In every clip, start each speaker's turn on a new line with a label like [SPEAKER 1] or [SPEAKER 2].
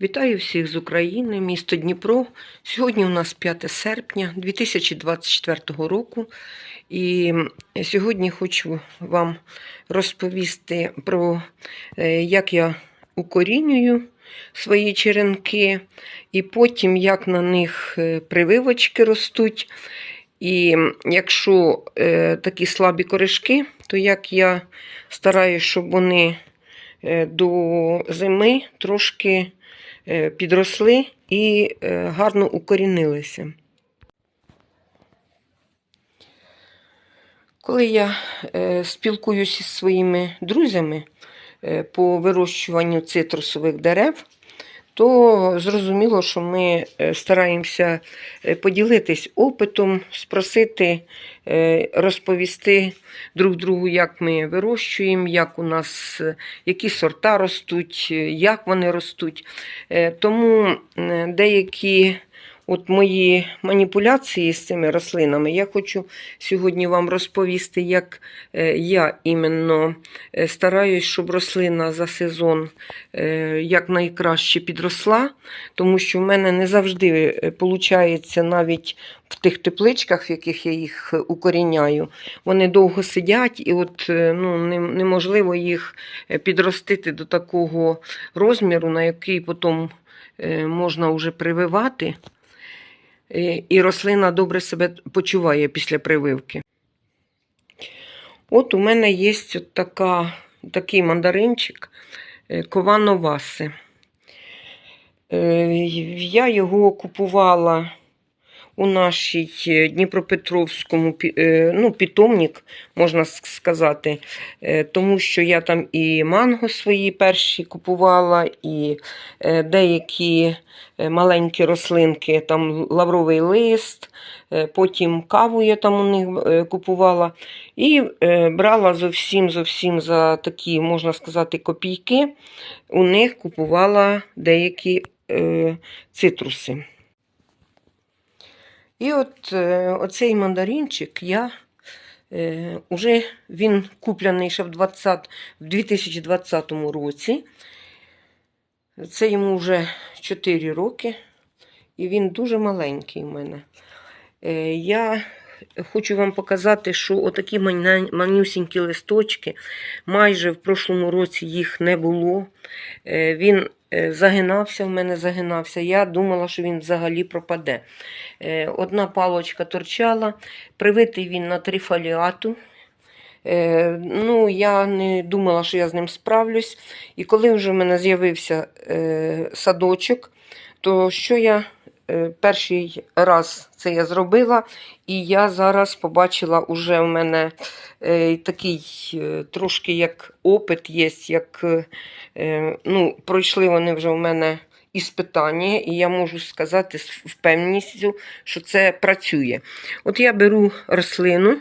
[SPEAKER 1] Вітаю всіх з України, місто Дніпро. Сьогодні у нас 5 серпня 2024 року. І сьогодні хочу вам розповісти про е, як я укорінюю свої черенки, і потім як на них е, прививочки ростуть. І якщо е, такі слабі коришки, то як я стараюсь, щоб вони до зими трошки підросли і е, гарно укорінилися. Коли я е, спілкуюся зі своїми друзями е, по вирощуванню цитрусових дерев, то зрозуміло, що ми е, стараємося е, поділитись опитом, спросити, е, розповісти друг другу, як ми вирощуємо, як у нас, які сорта ростуть, як вони ростуть. Тому деякі от мої маніпуляції з цими рослинами я хочу сьогодні вам розповісти, як е, я іменно е, стараюсь, щоб рослина за сезон е, якнайкраще підросла, тому що в мене не завжди виходить навіть в тих тепличках, в яких я їх укоріняю, вони довго сидять, і от ну, неможливо їх підростити до такого розміру, на який потім можна вже прививати. Е, І рослина добре себе почуває після прививки. От у мене є от така, такий мандаринчик е, Ковановаси. Е, Я його купувала у нашій е, Дніпропетровському е, ну, питомник, можна сказати, е, тому що я там і манго свої перші купувала, і деякі маленькі рослинки, там лавровий лист, потім каву я там у них купувала. І брала зовсім зовсім за такі, можна сказати, копійки. У них купувала деякі цитруси. І от е, оцей мандаринчик я е, уже він куплений ще в, 20, в 2020 році. Це йому вже 4 роки, і він дуже маленький у мене. Е, я хочу вам показати, що отакі манюсінькі листочки, майже в прошлому році їх не було. Е, Він е, загинався, в мене загинався. Я думала, що він взагалі пропаде. Е, Одна палочка торчала, привитий він на трифоліату. Ну, я не думала, що я з ним справлюсь. І коли вже в мене з'явився садочок, то що я перший раз це я зробила, і я зараз побачила уже в мене е, такий е, трошки як опит є, як е, ну, пройшли вони вже в мене іспитання, і я можу сказати з впевненістю, що це працює. От я беру рослину,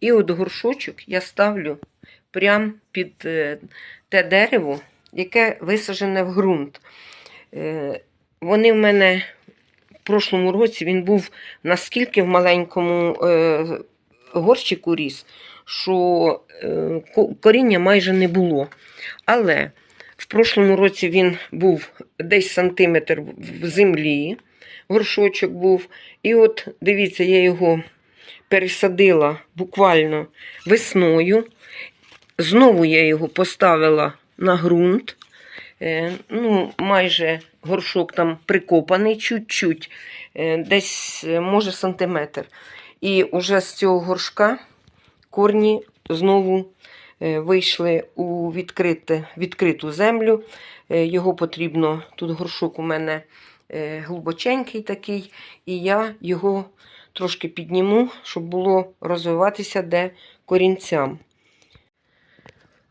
[SPEAKER 1] і от горшочок я ставлю прямо під е, те дерево, яке висаджене в ґрунт. Е, Вони в мене прошлому році він був наскільки в маленькому е, горщику ріс, що е, коріння майже не було. Але в прошлому році він був десь сантиметр в землі, горшочок був. І от дивіться, я його пересадила буквально весною. Знову я його поставила на ґрунт. Е, ну, майже горшок там прикопаний чуть-чуть, е, десь, е, може, сантиметр. І уже з цього горшка корні знову е, вийшли у відкрите, відкриту землю. Його потрібно, тут горшок у мене глибоченький такий, і я його трошки підніму, щоб було розвиватися де корінцям.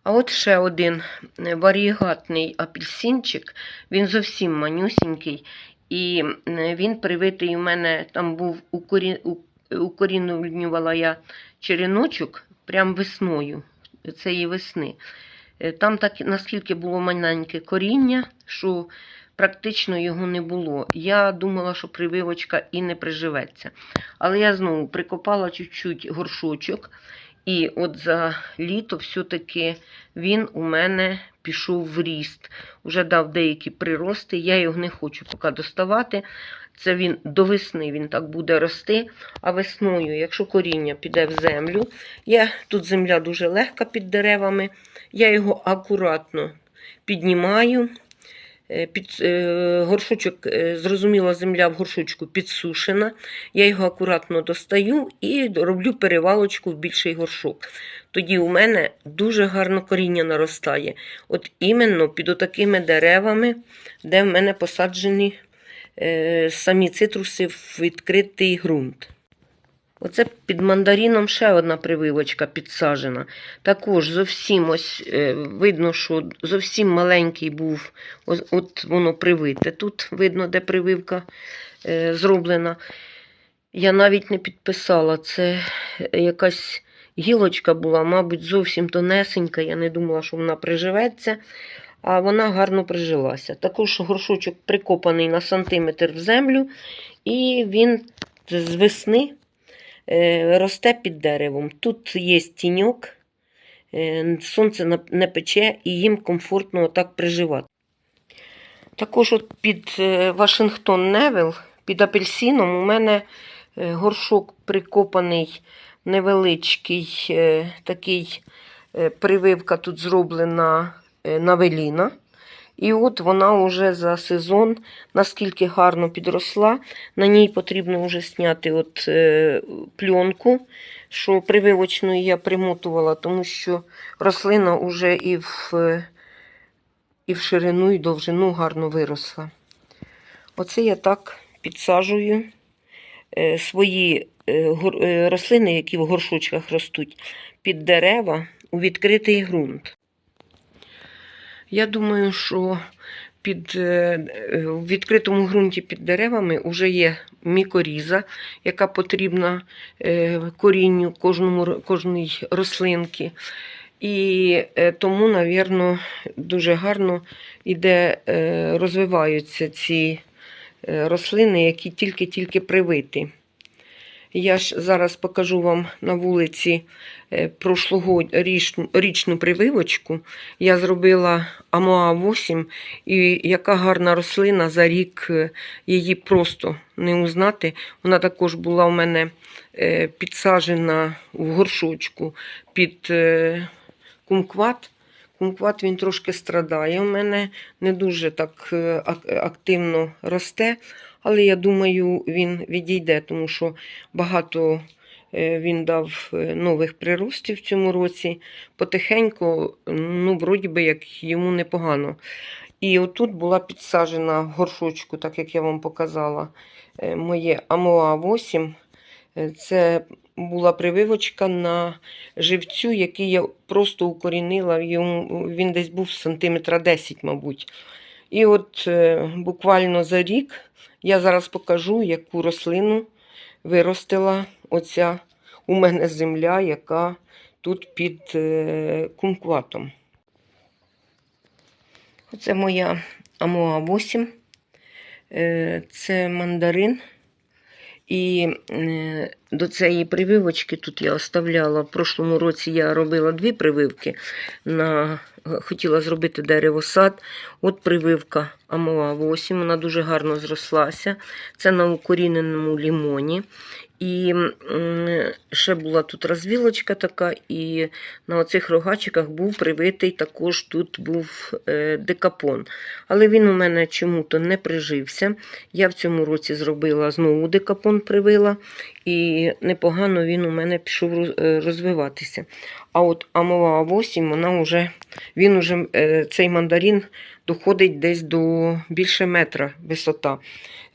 [SPEAKER 1] А от ще один е, варігатний апельсинчик, він зовсім манюсінький, і е, він привитий у мене, там був укорінювала я череночок прям весною, цієї весни. Е, Там так наскільки було маленьке коріння, що практично його не було. Я думала, що прививочка і не приживеться. Але я знову прикопала чуть-чуть горшочок І от за літо все-таки він у мене пішов в ріст. Уже дав деякі прирости. Я його не хочу поки доставати. Це він до весни він так буде рости. А весною, якщо коріння піде в землю, я, тут земля дуже легка під деревами, я його акуратно піднімаю. Е, Під, е, горшочок, е, зрозуміло, земля в горшочку підсушена. Я його акуратно достаю і роблю перевалочку в більший горшок. Тоді у мене дуже гарно коріння наростає. От іменно під отакими деревами, де в мене посаджені самі цитруси в відкритий ґрунт. Оце під мандаріном ще одна прививочка підсаджена. Також зовсім ось е, видно, що зовсім маленький був, от воно привите. Тут видно, де прививка е, зроблена. Я навіть не підписала. Це якась гілочка була, мабуть, зовсім тонесенька. Я не думала, що вона приживеться, а вона гарно прижилася. Також горшочок прикопаний на сантиметр в землю, і він з весни росте під деревом. Тут є тіньок, е, сонце не пече і їм комфортно так приживати. Також от під е, Вашингтон Невел, під апельсином, у мене е, горшок прикопаний невеличкий, такий прививка тут зроблена навеліна. І от вона вже за сезон наскільки гарно підросла. На ній потрібно вже зняти от, е, пленку, що прививочною я примотувала, тому що рослина вже і в, е, і в ширину, і довжину гарно виросла. Оце я так підсаджую е, свої е, е, рослини, які в горшочках ростуть, під дерева у відкритий ґрунт. Я думаю, що під, е, е, в відкритому ґрунті під деревами вже є мікоріза, яка потрібна е, корінню кожному, кожної рослинки. І е, тому, навірно, дуже гарно іде, е, розвиваються ці е, рослини, які тільки-тільки привиті. Я ж зараз покажу вам на вулиці е, прошлогорічну прививочку. Я зробила Амоа 8, і яка гарна рослина за рік е, її просто не узнати. Вона також була у мене е, підсаджена в горшочку під кумкват. Кумкват він трошки страдає. У мене не дуже так е, активно росте, але я думаю, він відійде, тому що багато е, він дав е, нових приростів в цьому році. Потихеньку, ну, вроді би, як йому непогано. І отут була підсаджена горшочку, так як я вам показала, моє Амоа 8. Е, Це була прививочка на живцю, який я просто укорінила. Він десь був сантиметра 10, мабуть. І от е, буквально за рік я зараз покажу, яку рослину виростила оця у мене земля, яка тут під е, кумкватом. Оце моя Амоа 8. Е, Це мандарин. І до цієї прививочки тут я оставляла. В прошлому році я робила дві прививки. На, хотіла зробити деревосад. От прививка Амоа 8, вона дуже гарно зрослася. Це на укоріненому лімоні. І ще була тут розвілочка така, і на оцих рогачиках був привитий також тут був е, декапон. Але він у мене чому-то не прижився. Я в цьому році зробила знову декапон привила, і непогано він у мене пішов е, розвиватися. А от Амова 8, вона вже, він уже, е, цей мандарин доходить десь до більше метра висота.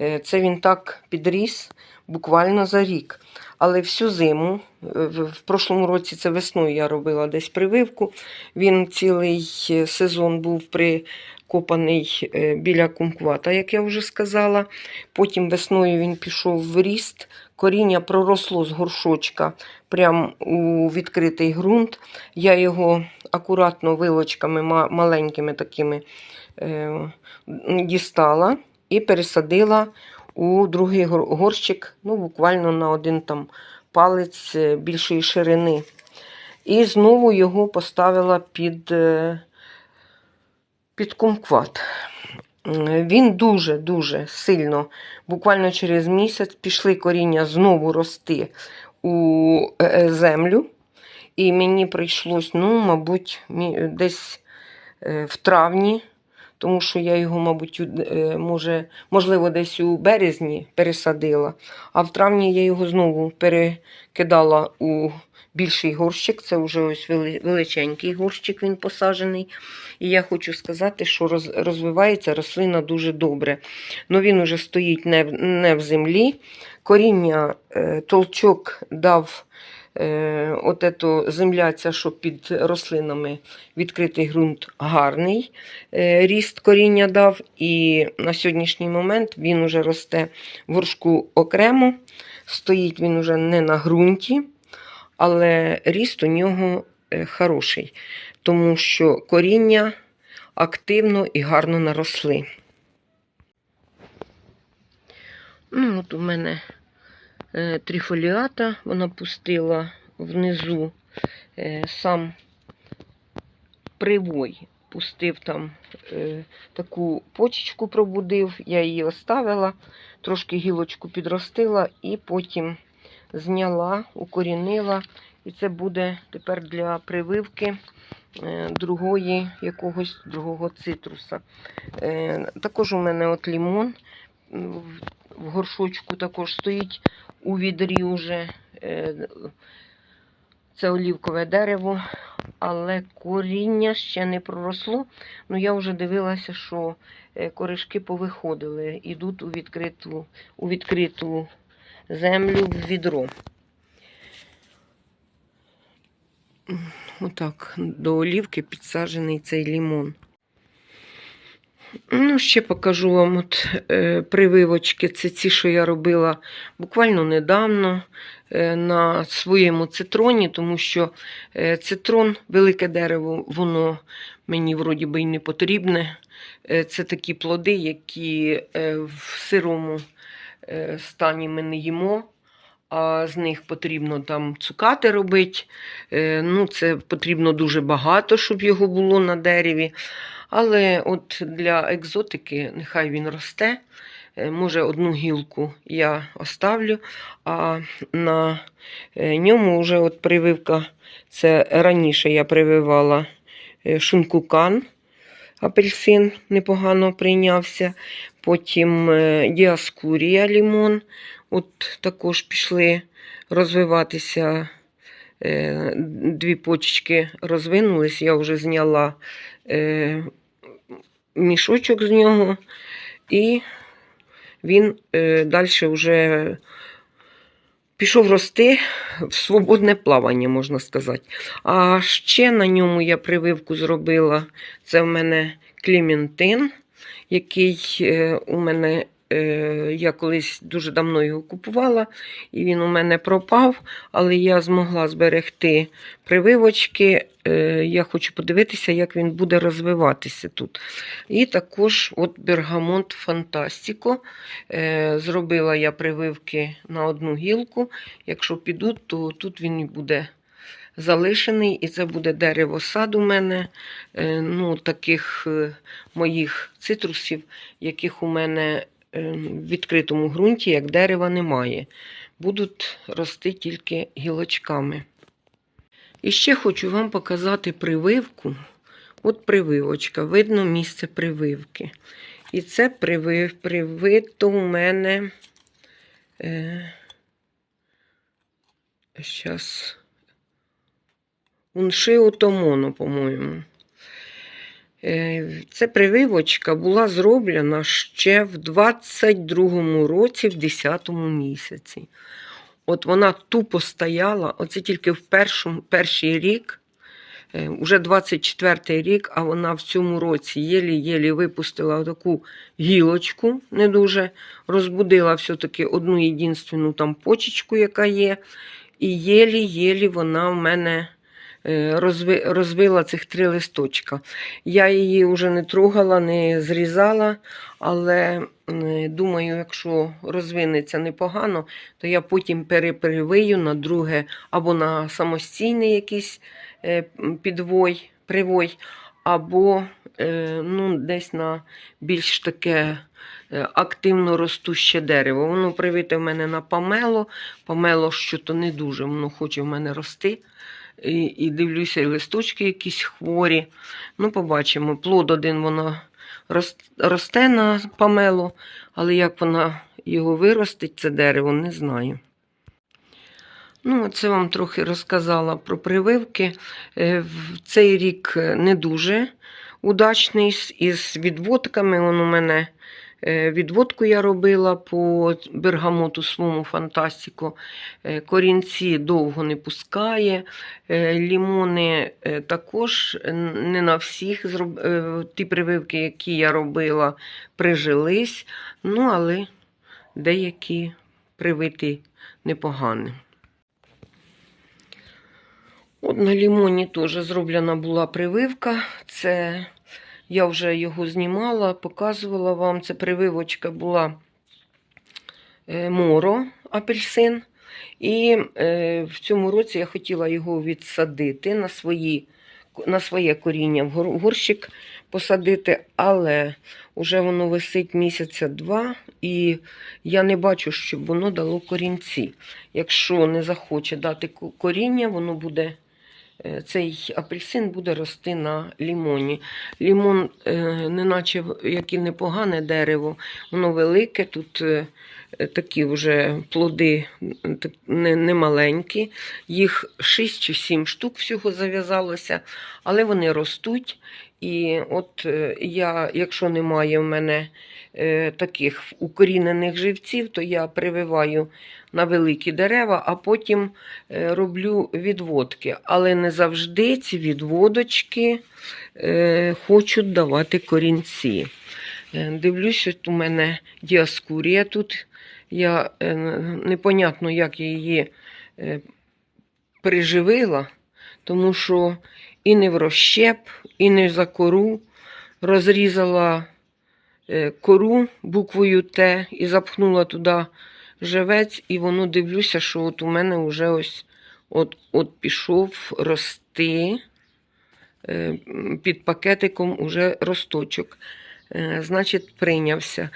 [SPEAKER 1] Е, Це він так підріс буквально за рік. Але всю зиму, в прошлому році це весною я робила десь прививку. Він цілий сезон був прикопаний біля кумквата, як я вже сказала. Потім весною він пішов в ріст. Коріння проросло з горшочка прямо у відкритий ґрунт. Я його акуратно вилочками маленькими такими е, дістала і пересадила у другий горщик, ну, буквально на один там палець е, більшої ширини. І знову його поставила під, е, під кумкват. Він дуже-дуже сильно, буквально через місяць, пішли коріння знову рости у е, землю. І мені прийшлось, ну, мабуть, десь е, в травні, тому що я його, мабуть, е, може, можливо, десь у березні пересадила. А в травні я його знову перекидала у більший горщик. Це вже ось величенький горщик, він посаджений. І я хочу сказати, що розвивається рослина дуже добре. Ну він уже стоїть не, в- не в землі. Коріння е, толчок дав. Е, от ето земля, ця, що під рослинами відкритий ґрунт гарний е, ріст коріння дав. І на сьогоднішній момент він уже росте в горшку окремо. Стоїть він уже не на ґрунті, але ріст у нього е, хороший, тому що коріння активно і гарно наросли. Ну, от у мене трифоліата, вона пустила внизу е, сам привой. Пустив там е, таку почечку пробудив, я її оставила, трошки гілочку підростила і потім зняла, укорінила. І це буде тепер для прививки е, другої, якогось другого цитруса. Е, також у мене от лімон в- горшочку також стоїть у відрі уже. Е, Це олівкове дерево, але коріння ще не проросло. Ну я вже дивилася, що е, коришки повиходили, ідуть у відкриту, у відкриту землю в відро. Отак, до олівки підсаджений цей лімон. Ну, ще покажу вам от, е, прививочки. Це ці, що я робила буквально недавно е, на своєму цитроні, тому що е, цитрон, велике дерево, воно мені вроді би й не потрібне. Е, це такі плоди, які е, в сирому е, стані ми не їмо. А з них потрібно там цукати робити. Е, ну, це потрібно дуже багато, щоб його було на дереві. Але от для екзотики нехай він росте. Е, Може, одну гілку я оставлю, а на е, ньому вже от прививка. Це раніше я прививала е, шункукан, апельсин непогано прийнявся. Потім діаскурія лімон. От також пішли розвиватися. Дві почечки розвинулись, я вже зняла мішочок з нього, і він е, далі вже пішов рости в свободне плавання, можна сказати. А ще на ньому я прививку зробила. Це в мене клементин, який е, у мене. Е, Я колись дуже давно його купувала, і він у мене пропав, але я змогла зберегти прививочки. Е, Я хочу подивитися, як він буде розвиватися тут. І також от Бергамонт Фантастіко. Е, Зробила я прививки на одну гілку. Якщо підуть, то тут він буде залишений, і це буде дерево-сад у мене. Ну, таких моїх цитрусів, яких у мене в відкритому ґрунті, як дерева, немає. Будуть рости тільки гілочками. І ще хочу вам показати прививку. От прививочка, видно місце прививки. І це привив, привито у мене. Е, Щас. Уншио Томоно, по-моєму. Е, Це прививочка була зроблена ще в 22-му році, в 10-му місяці. От вона тупо стояла, оце тільки в першому, перший рік, е, уже 24-й рік, а вона в цьому році єлі-єлі випустила таку гілочку, не дуже розбудила все-таки одну єдинственну там почечку, яка є. І єлі-єлі вона в мене е, розвила цих три листочка. Я її вже не трогала, не зрізала, але думаю, якщо розвинеться непогано, то я потім перепривию на друге або на самостійний якийсь е, підвой, привой, або е, ну, десь на більш таке активно ростуще дерево. Воно привите в мене на памело. Памело що то не дуже, воно хоче в мене рости. І, і дивлюся, і листочки якісь хворі. Ну, побачимо. Плод один воно росте на памело, але як вона його виростить, це дерево, не знаю. Ну, це вам трохи розказала про прививки. Е, Цей рік не дуже удачний із відводками. Он у мене відводку я робила по бергамоту своєму фантастику. Е, Корінці довго не пускає. Е, Лімони е, також е, не на всіх е, ті прививки, які я робила, прижились. Ну, але деякі привиті непогані. От на лімоні теж зроблена була прививка. Це я вже його знімала, показувала вам. Це прививочка була е, моро апельсин. І е, в цьому році я хотіла його відсадити на, свої, на своє коріння в горщик посадити, але вже воно висить місяця два, і я не бачу, щоб воно дало корінці. Якщо не захоче дати коріння, воно буде. Е, Цей апельсин буде рости на лімоні. Лімон, е, неначе як і непогане дерево, воно велике, тут е, такі вже плоди немаленькі. не, не. Їх 6 чи 7 штук всього зав'язалося, але вони ростуть. І от е, я, якщо немає в мене е, таких укорінених живців, то я прививаю на великі дерева, а потім е, роблю відводки. Але не завжди ці відводочки хочуть давати корінці. Дивлюсь, от у мене діаскурія тут. Я непонятно, як я її приживила, тому що і не в розщеп, і не за кору розрізала е, кору буквою Т і запхнула туди живець, і воно дивлюся, що от у мене вже ось от, от пішов рости е, під пакетиком уже росточок. Е, Значить, прийнявся.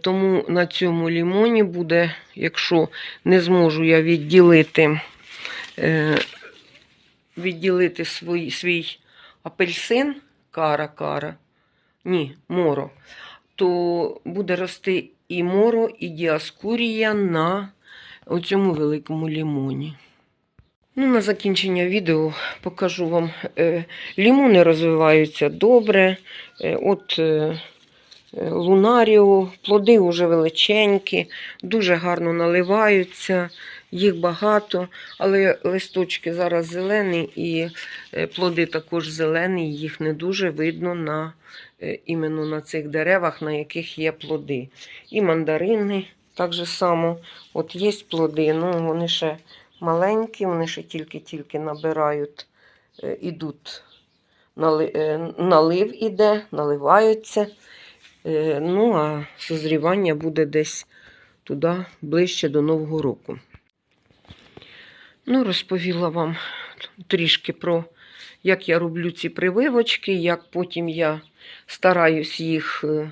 [SPEAKER 1] Тому на цьому лімоні буде, якщо не зможу я відділити, відділити свій, свій апельсин, кара, кара, ні, моро, то буде рости і моро, і діаскурія на цьому великому лімоні. Ну, на закінчення відео покажу вам. Е, лімони розвиваються добре. Е, от е, лунаріо, плоди вже величенькі, дуже гарно наливаються, їх багато, але листочки зараз зелені і е, плоди також зелені, їх не дуже видно на, е, іменно на цих деревах, на яких є плоди. І мандарини так же само. От є плоди, ну вони ще маленькі, вони ще тільки-тільки набирають, е, ідуть. Е, Налив іде, наливаються. Е, Ну, а созрівання буде десь туди, ближче до Нового року. Ну, розповіла вам трішки про, як я роблю ці прививочки, як потім я стараюсь їх е,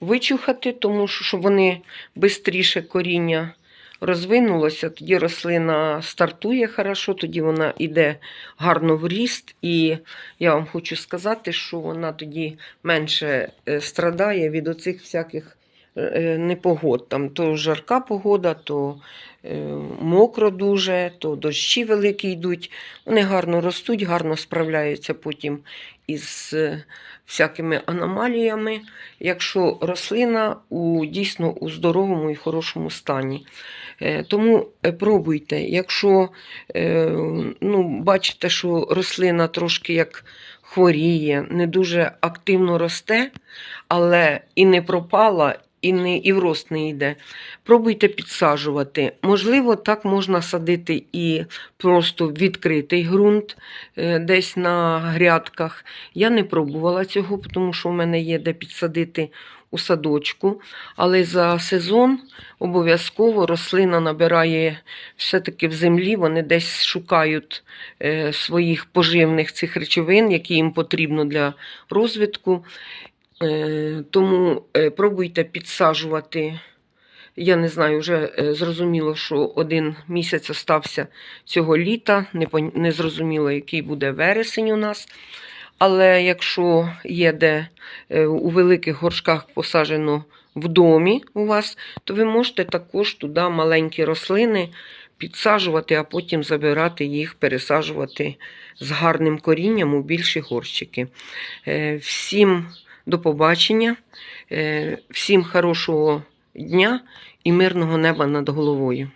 [SPEAKER 1] вичухати, тому що щоб вони швидше коріння розвинулося, тоді рослина стартує хорошо, тоді вона йде гарно в ріст. І я вам хочу сказати, що вона тоді менше е, страдає від оцих всяких непогод. Там то жарка погода, то е, мокро дуже, то дощі великі йдуть. Вони гарно ростуть, гарно справляються потім із е, всякими аномаліями, якщо рослина у дійсно у здоровому і хорошому стані. Е, Тому е, пробуйте, якщо е, ну, бачите, що рослина трошки як хворіє, не дуже активно росте, але і не пропала, і, не, і в рост не йде. Пробуйте підсаджувати. Можливо, так можна садити і просто відкритий ґрунт е, десь на грядках. Я не пробувала цього, тому що в мене є де підсадити у садочку. Але за сезон обов'язково рослина набирає все-таки в землі, вони десь шукають е, своїх поживних цих речовин, які їм потрібно для розвитку. Е, Тому е, пробуйте підсаджувати. Я не знаю, вже е, зрозуміло, що один місяць остався цього літа. Не, зрозуміло, який буде вересень у нас. Але якщо є де у великих горшках посаджено в домі у вас, то ви можете також туди маленькі рослини підсаджувати, а потім забирати їх, пересаджувати з гарним корінням у більші горщики. Всім до побачення, е, всім хорошого дня і мирного неба над головою.